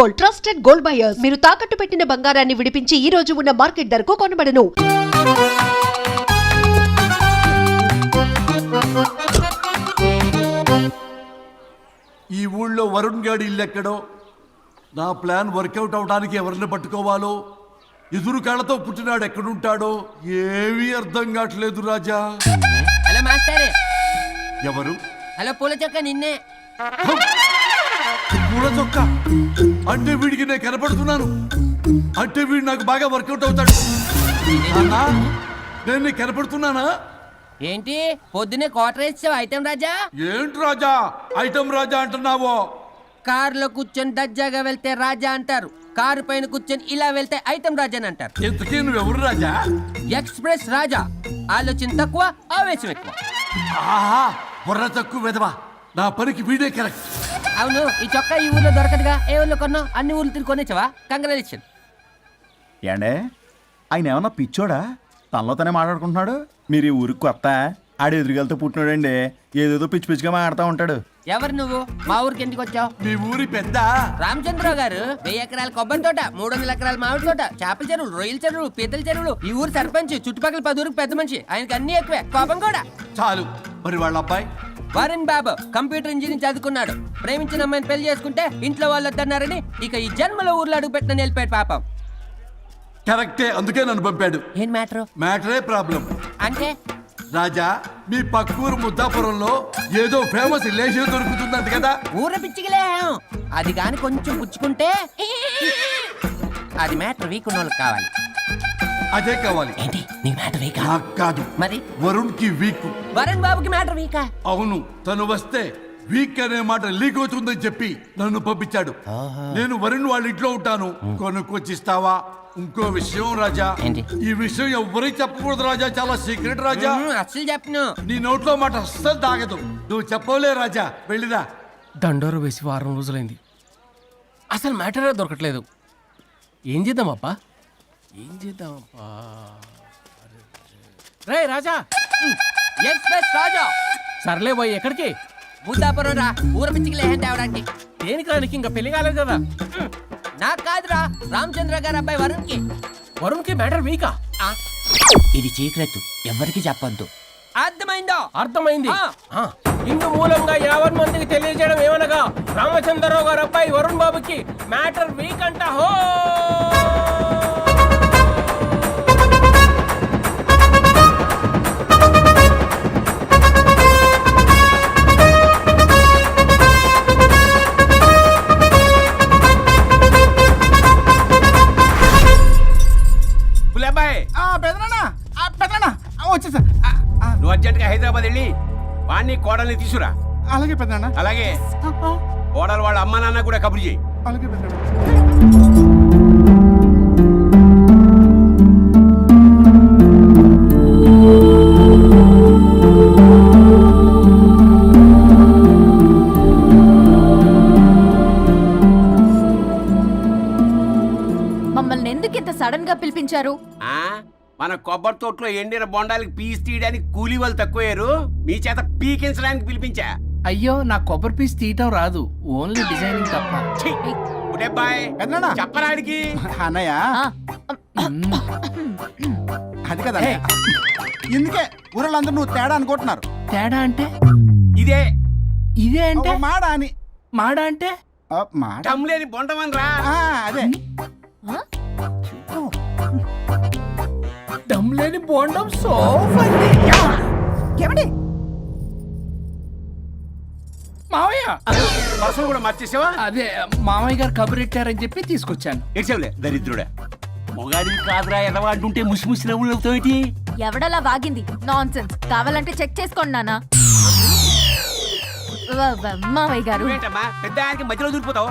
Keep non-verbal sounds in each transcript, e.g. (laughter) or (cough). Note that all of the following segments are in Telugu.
గోల్డ్ ట్రస్టెడ్ గోల్డ్ బయర్స్ మీరు తాకట్టు పెట్టిన బంగారాన్ని విడిపించి ఈ రోజు ఉన్న మార్కెట్ ధరకు కొనబడను ఈ ఊళ్ళో వరుణ్ గాడి ఇల్లు ఎక్కడో నా ప్లాన్ వర్కౌట్ అవడానికి ఎవరిని పట్టుకోవాలో ఎదురు కాళ్ళతో పుట్టినాడు ఎక్కడుంటాడో ఏమీ అర్థం కావట్లేదు రాజా హలో మాస్టర్ ఎవరు హలో పూల చక్క నిన్నే చూడచొక్క అంటే వీడికి నేను కనపడుతున్నాను అంటే వీడు నాకు బాగా వర్కౌట్ అవుతాడు నేను కనపడుతున్నానా ఏంటి పొద్దునే క్వార్టర్ ఇచ్చావు ఐటెం రాజా ఏంటి రాజా ఐటెం రాజా అంటున్నావో కారులో కూర్చొని దజ్జాగా వెళ్తే రాజా అంటారు కారు పైన కూర్చొని ఇలా వెళ్తే ఐటెం రాజా అని అంటారు ఇంతకీ రాజా ఎక్స్ప్రెస్ రాజా ఆలోచన తక్కువ ఆవేశం ఎక్కువ ఆహా బుర్ర తక్కువ విధవా నా పనికి వీడే కరెక్ట్ అవును ఈ చొక్కా ఈ ఊర్లో దొరకదుగా ఏ ఊర్లో కొన్నా అన్ని ఊర్లు తిరిగి కొనేచ్చావా కంగ్రాచులేషన్ ఏండే ఆయన ఏమన్నా పిచ్చోడా తనలో తనే మాట్లాడుకుంటున్నాడు మీరు ఈ ఊరికి కొత్త ఆడు ఎదురుగలతో పుట్టినాడండి ఏదేదో పిచ్చి పిచ్చిగా మాట్లాడుతూ ఉంటాడు ఎవరు నువ్వు మా ఊరికి ఎందుకు వచ్చావు మీ ఊరి పెద్ద రామచంద్రరావు గారు వెయ్యి ఎకరాల కొబ్బరి తోట మూడు వందల ఎకరాల మామిడి తోట చేపల చెరువులు రొయ్యల చెరువులు పీతల చెరువులు ఈ ఊరు సర్పంచ్ చుట్టుపక్కల పది ఊరికి పెద్ద మనిషి ఆయనకి అన్ని ఎక్కువే కోపం కూడా చాలు మరి వాళ్ళ అబ్బాయి వరుణ్ బాబు కంప్యూటర్ ఇంజనీరింగ్ చదువుకున్నాడు ప్రేమించిన అమ్మాయిని పెళ్లి చేసుకుంటే ఇంట్లో వాళ్ళు వద్దన్నారని ఇక ఈ జన్మలో ఊర్లో అడుగు పెట్టిన నిలిపాడు పాపం కరెక్టే అందుకే నన్ను పంపాడు ఏం మ్యాటర్ మ్యాటరే ప్రాబ్లం అంటే రాజా మీ పక్కూరు ముద్దాపురంలో ఏదో ఫేమస్ రిలేషన్ దొరుకుతుందంట కదా ఊర పిచ్చికిలే అది కాని కొంచెం పుచ్చుకుంటే (laughs) అది మ్యాటర్ వీక్ వాళ్ళకి కావాలి అదే కావాలి ఏంటి నీ మ్యాటర్ వీకా కాదు మరి వరుణ్ కి వీక్ వరుణ్ బాబుకి మ్యాటర్ వీకా అవును తను వస్తే వీక్ అనే మాట లీక్ అవుతుందని చెప్పి నన్ను పంపించాడు నేను వరుణ్ వాళ్ళ ఇంట్లో ఉంటాను కొనుక్కొచ్చిస్తావా ఇంకో విషయం రాజా ఈ విషయం ఎవరికి చెప్పకూడదు రాజా చాలా సీక్రెట్ రాజా అసలు చెప్పను నీ నోట్లో మాట అస్సలు తాగదు నువ్వు చెప్పవలే రాజా వెళ్ళిదా దండోరు వేసి వారం రోజులైంది అసలు మ్యాటరే దొరకట్లేదు ఏం చేద్దాం అప్పా ఏం చేద్దామప్పా రే రాజా ఎక్స్ప్రెస్ రాజా సర్లే పోయి ఎక్కడికి బుద్ధాపురం రా ఊర పిచ్చికి లేహం తేవడానికి కాదు ఇంకా పెళ్లి కాలేదు కదా నాకు కాదురా రామచంద్ర గారు అబ్బాయి వరుణ్ వరుణ్కి మ్యాటర్ మీకా ఇది చీకలెత్తు ఎవరికి చెప్పద్దు అర్థమైందో అర్థమైంది ఇందు మూలంగా యావత్ మందికి తెలియజేయడం ఏమనగా రామచంద్రరావు గారు అబ్బాయి వరుణ్ బాబుకి మ్యాటర్ వీక్ అంట హో నువ్వు అర్జెంట్గా హైదరాబాద్ వెళ్ళి వాణ్ణి కోడల్ని తీసురా అలాగే పెద్దనా అలాగే కోడలు వాళ్ళ అమ్మ నాన్న కూడా కబురు చేయి అలాగే మమ్మల్ని ఎందుకు ఇంత సడన్ గా పిలిపించారు మన కొబ్బరి తోటలో ఎండిన బొండాలకి పీస్ తీయడానికి కూలి వాళ్ళు తక్కువయ్యారు మీ చేత పీకించడానికి పిలిపించా అయ్యో నా కొబ్బరి పీస్ తీయటం రాదు ఓన్లీ డిజైనింగ్ తప్ప చెప్పరాడికి అన్నయ్య అది కదా అన్నయ్య. ఇందుకే ఊరలందరూ నువ్వు తేడా అనుకుంటున్నారు తేడా అంటే ఇదే ఇదే అంటే మాడా అని మాడా అంటే ఆ, మాడ లేని బొండమని రా ఆ, అదే బోండం సోఫ్ అండి మావయ్య పర్సలు కూడా మార్చేసావా అదే మామయ్య గారు కబురు కబురెట్టారని చెప్పి తీసుకొచ్చాను ఏడ్చావులే దరిద్రుడా మొగాడి కాదురా ఎదవాడుంటే ముసి ముసి నవ్వులు ఎవడలా వాగింది నాన్ సెన్స్ కావాలంటే చెక్ చేసుకోండి నానా మామయ్య గారు పెద్ద ఆయనకి మధ్యలో దూరిపోతావు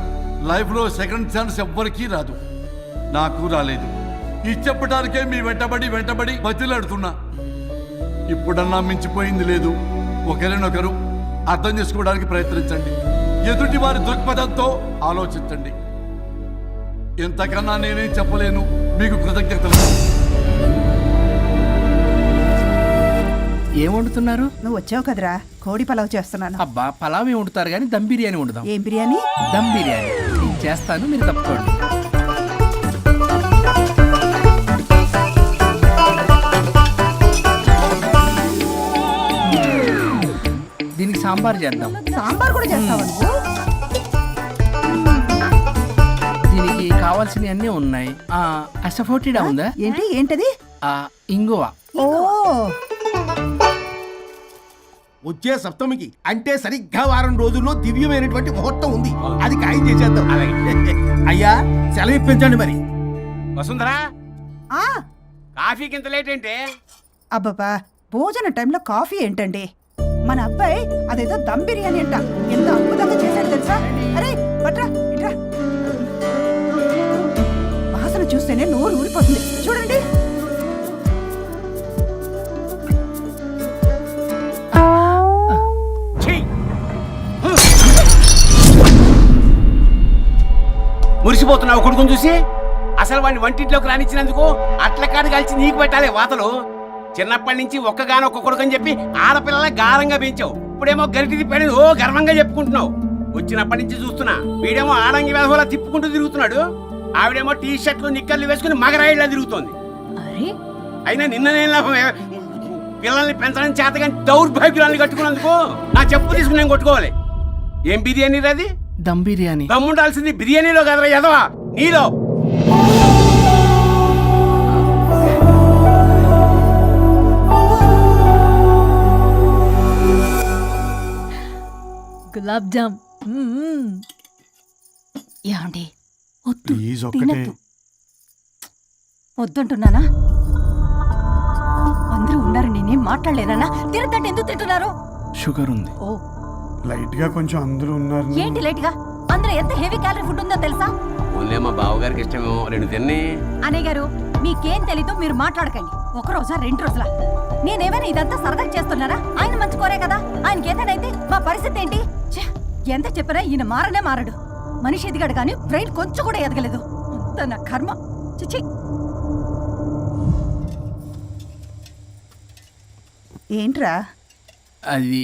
లైఫ్లో సెకండ్ ఛాన్స్ ఎవ్వరికీ రాదు నాకు రాలేదు చెప్పడానికే మీ వెంటబడి వెంటబడి బతిలాడుతున్నా ఇప్పుడన్నా మించిపోయింది లేదు ఒకరినొకరు అర్థం చేసుకోవడానికి ప్రయత్నించండి ఎదుటి వారి దృక్పథంతో ఆలోచించండి ఎంతకన్నా నేనేం చెప్పలేను మీకు కృతజ్ఞతలు ఏం వండుతున్నారు నువ్వు వచ్చావు కదరా కోడి పలావ్ చేస్తున్నాను అబ్బా పలావ్ ఏమి వండుతారు కానీ దమ్ బిర్యానీ వండుదాం ఏం బిర్యానీ దమ్ బిర్యానీ చేస్తాను మీరు తప్పుకోండి దీనికి సాంబార్ చేద్దాం సాంబార్ కూడా చేస్తావా దీనికి కావాల్సినవి అన్నీ ఉన్నాయి అసఫోటిడా ఉందా ఏంటి ఏంటది ఇంగువ ఓ వచ్చే సప్తమికి అంటే సరిగ్గా వారం రోజుల్లో దివ్యమైనటువంటి ముహూర్తం ఉంది అది ఖాయం చేసేద్దాం అలాగే అయ్యా సెలవు ఇప్పించండి మరి వసుంధరా ఆ, కాఫీకి లేట్ అబ్బబ్బా భోజన టైంలో కాఫీ ఏంటండి మన అబ్బాయి అదేదో దమ్ బిర్యానీ అంట ఎంత అద్భుతంగా చేశాడు తెలుసా అరే బట్రా వాసన చూస్తేనే నోరు ఊరిపోతుంది చూడ మురిసిపోతున్నావు కొడుకుని చూసి అసలు వాడిని వంటింట్లోకి రానిచ్చినందుకు అట్ల కాడి కలిసి నీకు పెట్టాలి వాతలు చిన్నప్పటి నుంచి ఒక్కగానో ఒక్క కొడుకు అని చెప్పి ఆడపిల్లల గారంగా పెంచావు ఇప్పుడేమో గరిటి తిప్పాడు ఓ గర్వంగా చెప్పుకుంటున్నావు వచ్చినప్పటి నుంచి చూస్తున్నా వీడేమో ఆడంగి వేధవలా తిప్పుకుంటూ తిరుగుతున్నాడు ఆవిడేమో టీ షర్ట్లు నిక్కర్లు వేసుకుని మగరాయిలా తిరుగుతోంది అయినా నిన్ననే లాభం పిల్లల్ని పెంచడం చేత కానీ దౌర్భాగ్యాలను కట్టుకున్నందుకు నా చెప్పు తీసుకుని నేను కొట్టుకోవాలి ఏం బిర్యానీ అది దమ్ బిర్యానీ దమ్ముండాల్సింది బిర్యానీలో కదరా యదవా నీలో గులాబ్ జామ్ ఏమండి వద్దు వద్దుంటున్నానా అందరూ ఉన్నారు నేనేం మాట్లాడలేనా తినద్దంటే ఎందుకు తింటున్నారు షుగర్ ఉంది ఓ లైట్ గా కొంచెం అందులో ఉన్నారు ఏంటి లైట్ గా అందరూ ఎంత హెవీ క్యాలరీ ఫుడ్ ఉందో తెలుసా ఓన్లీ మా బావగారికి ఇష్టమేమో రెండు తిన్ని అనే గారు మీకేం తెలీదు మీరు మాట్లాడకండి ఒక రోజా రెండు రోజులా నేనేమైనా ఇదంతా సరదా చేస్తున్నారా ఆయన మంచి కోరే కదా ఆయనకి ఏదైతే మా పరిస్థితి ఏంటి ఎంత చెప్పినా ఈయన మారనే మారడు మనిషి ఎదిగాడు కానీ బ్రెయిన్ కొంచెం కూడా ఎదగలేదు అంత నా కర్మ చిచి ఏంట్రా అది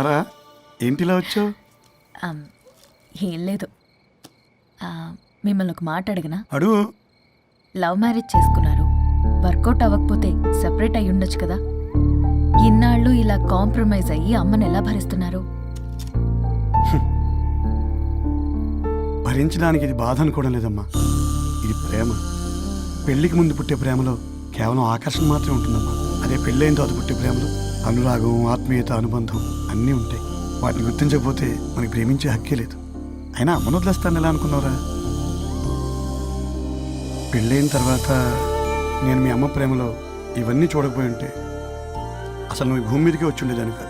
సారా ఏంటిలా వచ్చావు ఏం లేదు మిమ్మల్ని ఒక మాట అడిగినా అడుగు లవ్ మ్యారేజ్ చేసుకున్నారు వర్కౌట్ అవ్వకపోతే సెపరేట్ అయి ఉండొచ్చు కదా ఇన్నాళ్ళు ఇలా కాంప్రమైజ్ అయ్యి అమ్మని ఎలా భరిస్తున్నారు (laughs) భరించడానికి ఇది బాధ అనుకోవడం లేదమ్మా ఇది ప్రేమ పెళ్లికి ముందు పుట్టే ప్రేమలో కేవలం ఆకర్షణ మాత్రమే ఉంటుందమ్మా అదే పెళ్ళైన తర్వాత పుట్టే ప్రేమలో అనురాగం ఆత్మీయత అనుబంధం అన్నీ ఉంటాయి వాటిని గుర్తించకపోతే మనకి ప్రేమించే హక్కే లేదు అయినా అమ్మను వదిలేస్తాను ఎలా అనుకున్నారా పెళ్ళైన తర్వాత నేను మీ అమ్మ ప్రేమలో ఇవన్నీ చూడకపోయి ఉంటే అసలు నువ్వు భూమి మీదకే వచ్చి ఉండేదాన్ని కాదు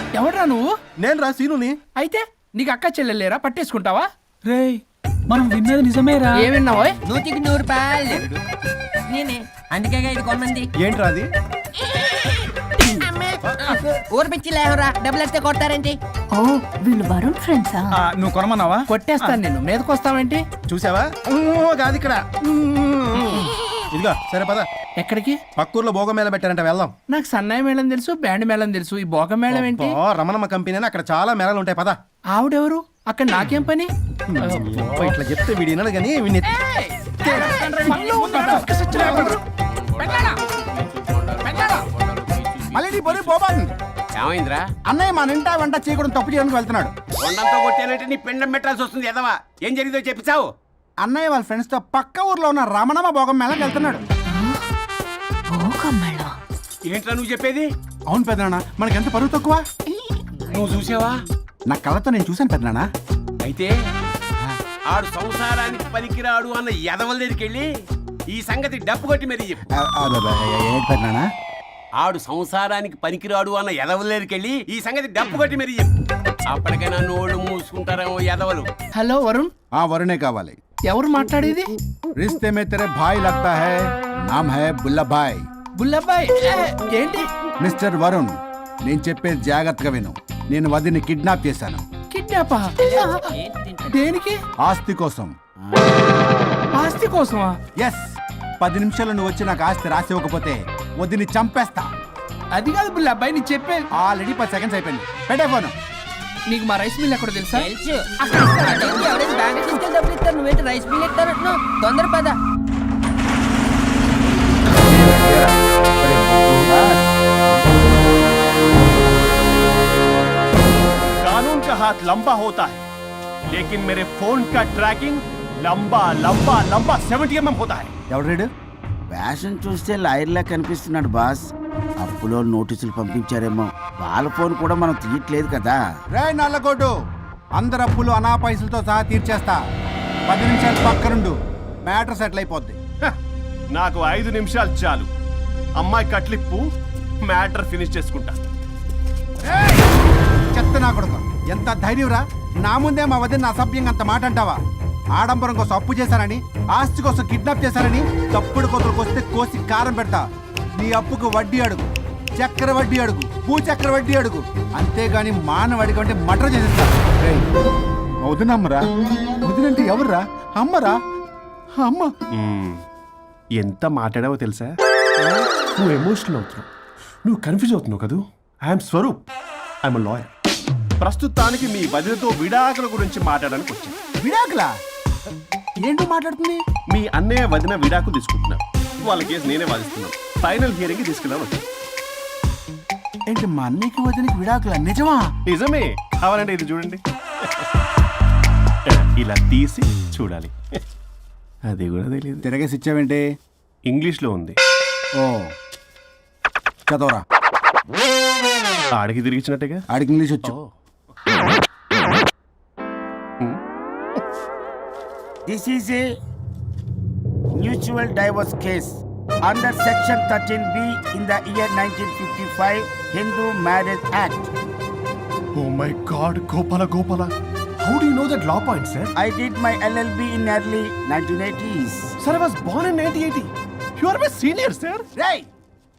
ఎవడ్రా నువ్వు నేను రా సీనుని అయితే నీకు అక్క చెల్లెలేరా పట్టేసుకుంటావా రేయ్ మనం విన్నది నిజమేరా ఏమిన్నావో నూతికి నూరు నేనే అందుకే ఇది కొమ్మంది ఏంట్రా అది ఊరిపించి లేవరా డబ్బులు వస్తే కొడతారేంటి వీళ్ళు వరుణ్ ఫ్రెండ్సా నువ్వు కొనమన్నావా కొట్టేస్తాను నేను మీదకొస్తావేంటి చూసావా ఊ, కాదు ఇక్కడ ఊ. సరే పదా ఎక్కడికి పక్కూర్లో భోగ మేళ పెట్టారంట వెళ్దాం నాకు సన్నాయి మేళం తెలుసు బ్యాండ్ మేళం తెలుసు ఈ భోగ మేళం ఏంటి రమణమ్మ కంపెనీ అక్కడ చాలా మేళాలు ఉంటాయి పదా ఆవిడెవరు అక్కడ నాకేం పని ఇట్లా చెప్తే వీడి కానీ విని మళ్ళీ ఏమైందిరా అన్నయ్య మా నింటా వెంట చీకడం తప్పు చేయడానికి వెళ్తున్నాడు కొండంతో కొట్టేనంటే నీ పిండం పెట్టాల్సి వస్తుంది ఎదవా ఏం జరిగిందో చెప్పిచావు అన్నయ్య వాళ్ళ ఫ్రెండ్స్తో పక్క ఊర్లో ఉన్న రమణమ్మ భోగం మేళకి వెళ్తున్నాడు ఏంట్రా నువ్వు చెప్పేది అవును పెద్దనా మనకెంత పరువు తక్కువ నువ్వు చూసావా నా కళ్ళతో నేను చూశాను పెద్దనా అయితే ఆడు సంసారానికి పనికిరాడు అన్న ఎదవల దగ్గరికి వెళ్ళి ఈ సంగతి డప్పు కొట్టి మరి చెప్పు పెద్దనా ఆడు సంసారానికి పనికిరాడు అన్న ఎదవల దగ్గరికి వెళ్ళి ఈ సంగతి డప్పు కొట్టి మరి చెప్పు అప్పటికైనా నోళ్ళు మూసుకుంటారేమో ఎదవలు హలో వరుణ్ ఆ వరుణే కావాలి ఎవరు మాట్లాడేది రిస్తే మేతరే భాయ్ లగ్తా హై నామ్ హై బుల్లభాయ్ బుల్లబ్బాయ్ ఏ, ఏంటి మిస్టర్ వరుణ్ నేను చెప్పేది జాగ్రత్తగా విను నేను వదిని కిడ్నాప్ చేశాను కిడ్నాపా దేనికి ఆస్తి కోసం ఆస్తి కోసమా ఎస్ పది నిమిషాలు నువ్వు వచ్చి నాకు ఆస్తి రాసి ఇవ్వకపోతే వదిని చంపేస్తా అది కాదు బుల్లబ్బాయ్ నీ చెప్పే ఆల్రెడీ పది సెకండ్స్ అయిపోయింది పెట్టే ఫోను నీకు మా రైస్ మిల్ ఎక్కడ తెలుసా తెలుసు అక్కడ ఇస్తారా? రైస్ మిల్ ఇస్తారు అంటున్నావు తొందర పద कानून का हाथ लंबा होता है लेकिन मेरे फोन का ट्रैकिंग लंबा लंबा लंबा 70 एम होता है ఎవడు ఫ్యాషన్ చూస్తే లాయర్లా కనిపిస్తున్నాడు బాస్ అప్పులో నోటీసులు పంపించారేమో వాళ్ళ ఫోన్ కూడా మనం తీయట్లేదు కదా రే నల్లగోడు అందరు అప్పులు అనా పైసలతో సహా తీర్చేస్తా పది నిమిషాలు పక్కనుండు మ్యాటర్ సెటిల్ అయిపోద్ది హ, నాకు ఐదు నిమిషాలు చాలు అమ్మాయి కట్లిప్పు మ్యాటర్ ఫినిష్ చేసుకుంటా చెత్త నా కొడుకు ఎంత ధైర్యంరా నా ముందే మా వదిన అసభ్యంగా అంత మాట అంటావా ఆడంబరం కోసం అప్పు చేశారని ఆస్తి కోసం కిడ్నాప్ చేశారని తప్పుడు కొతులకు వస్తే కోసి కారం పెడతా నీ అప్పుకు వడ్డీ అడుగు చక్ర వడ్డీ అడుగు భూ చక్ర వడ్డీ అడుగు అంతేగాని మానవ అడిగి అంటే మటర్ చేసేస్తా వదినంటే ఎవరురా అమ్మరా అమ్మ ఎంత మాట్లాడావో తెలుసా నువ్వు ఎమోషనల్ అవుతున్నావు నువ్వు కన్ఫ్యూజ్ అవుతున్నావు కదూ ఐఎమ్ స్వరూప్ ఐఎమ్ లాయర్ ప్రస్తుతానికి మీ వదినతో విడాకుల గురించి మాట్లాడడానికి వచ్చాను విడాకులా ఏంటో మాట్లాడుతుంది మీ అన్నయ్య వదిన విడాకులు తీసుకుంటున్నాను వాళ్ళ కేసు నేనే వాదిస్తున్నాను ఫైనల్ హియరింగ్ తీసుకెళ్ళాను వచ్చాను ఏంటి మా అన్నయ్యకి వదినకి విడాకుల నిజమా నిజమే కావాలంటే ఇది చూడండి ఇలా తీసి చూడాలి అది కూడా తెలియదు తిరగేసి ఇచ్చావేంటి ఇంగ్లీష్లో ఉంది ఓ చదవరా ఆడికి తిరిగిచ్చినట్టేగా ఆడికి ఇంగ్లీష్ వచ్చావు This is a mutual divorce case under Section 13B in the year 1955 Hindu Marriage Act. Oh my God, Gopala. How do you know that law point, sir? I did my LLB in early 1980s. Sir, I was born in 1980. You are my senior, sir. Right.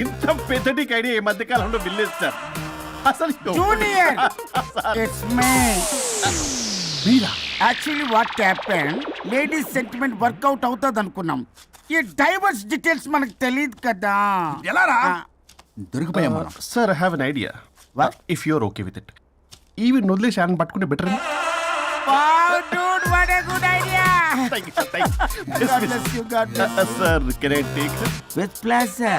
ఇంత పెద్దటికి ఐడియా ఈ మధ్య కాలంలో విల్లేజ్ అసలు actually what happen ladies sentiment work out అవుతుంది అనుకున్నాం ఈ డైవర్స్ డీటెయిల్స్ మనకు తెలియదు కదా ఎలా రా దొరికిపోయాం మనం sir I have an idea if you're okay with it ఈవి వదిలేసి ఆయన పట్టుకుంటే better Thank you, sir. Thank you. God bless you, God bless uh, uh, you. Sir, can I take it? With pleasure.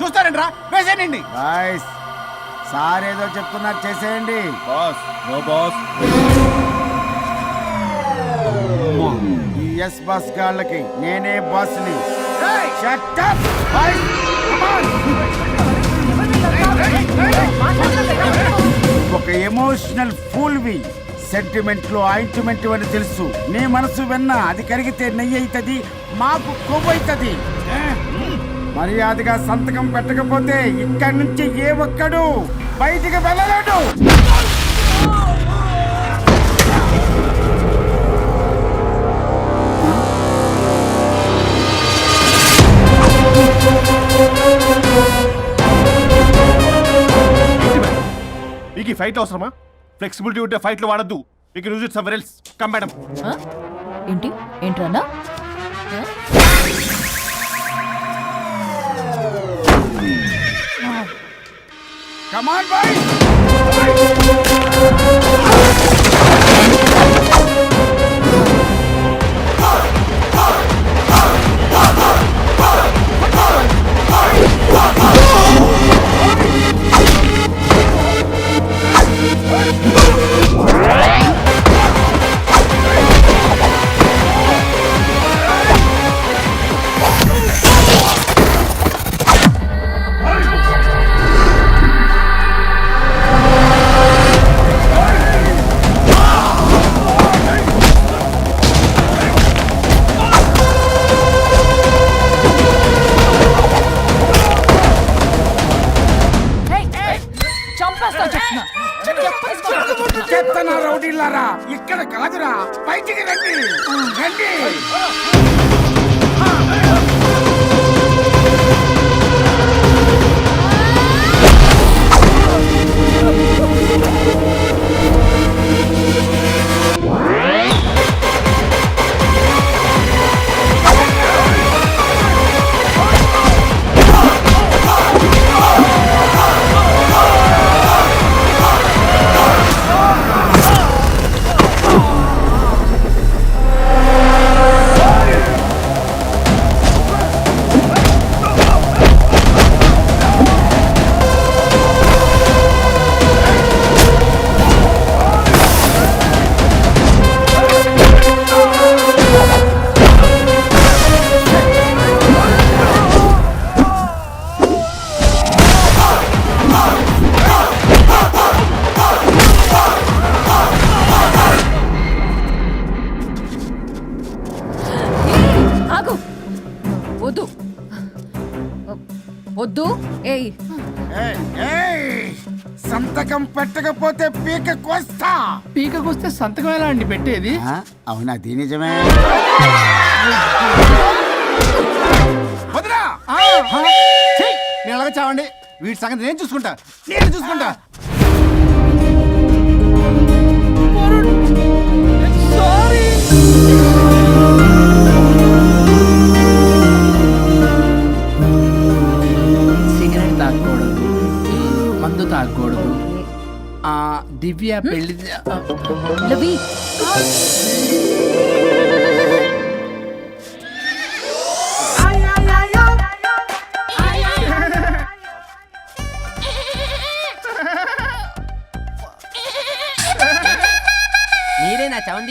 చూస్తారంట్రా వేసేయండి బాయ్స్ సార్ ఏదో చెప్తున్నారు చేసేయండి బాస్ నో బాస్ ఈ ఎస్ బస్ గాళ్ళకి నేనే బాస్ని ని ఒక ఎమోషనల్ వి సెంటిమెంట్ లో ఆయింట్మెంట్ అని తెలుసు నీ మనసు విన్నా అది కరిగితే నెయ్యి అవుతుంది మాకు కొవ్వు అవుతుంది మర్యాదగా సంతకం పెట్టకపోతే ఇక్కడి నుంచి ఏ ఒక్కడు బయటికి వెళ్ళలేడు మీకు ఫైట్ అవసరమా ఫ్లెక్సిబిలిటీ ఉంటే ఫైట్లు వాడద్దు మీకు use it somewhere else come madam ఏంటి ఏంటి ఏంట్రన్నా కమాన్ బాయ్ సంతకం పెట్టకపోతే పీక కోస్తా కోస్తే సంతకం ఎలా అండి పెట్టేది అవునా దీని నిజమే నేను చావండి వీటి సంగతి నేను చూసుకుంటా నేను చూసుకుంటా సిగరెట్ తాగకూడదు మందు తాగకూడదు ఆ దివ్య పెళ్లి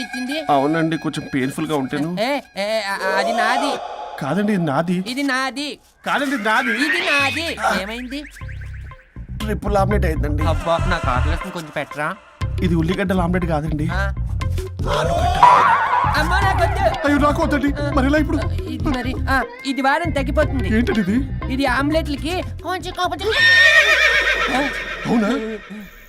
ఇచ్చింది అవునండి కొంచెం పెయిన్ఫుల్ గా ఉంటాను అది నాది కాదండి నాది ఇది నాది కాదండి నాది ఇది నాది ఏమైంది ట్రిపుల్ ఆమ్లెట్ అయిందండి అబ్బా నాకు ఆకలిస్తుంది కొంచెం పెట్టరా ఇది ఉల్లిగడ్డల ఆమ్లెట్ కాదండి అయ్యో నాకు మరి ఇలా ఇప్పుడు ఇది మరి ఇది వారం తగ్గిపోతుంది ఇది ఇది ఆమ్లెట్లకి కొంచెం కాకపోతే అవునా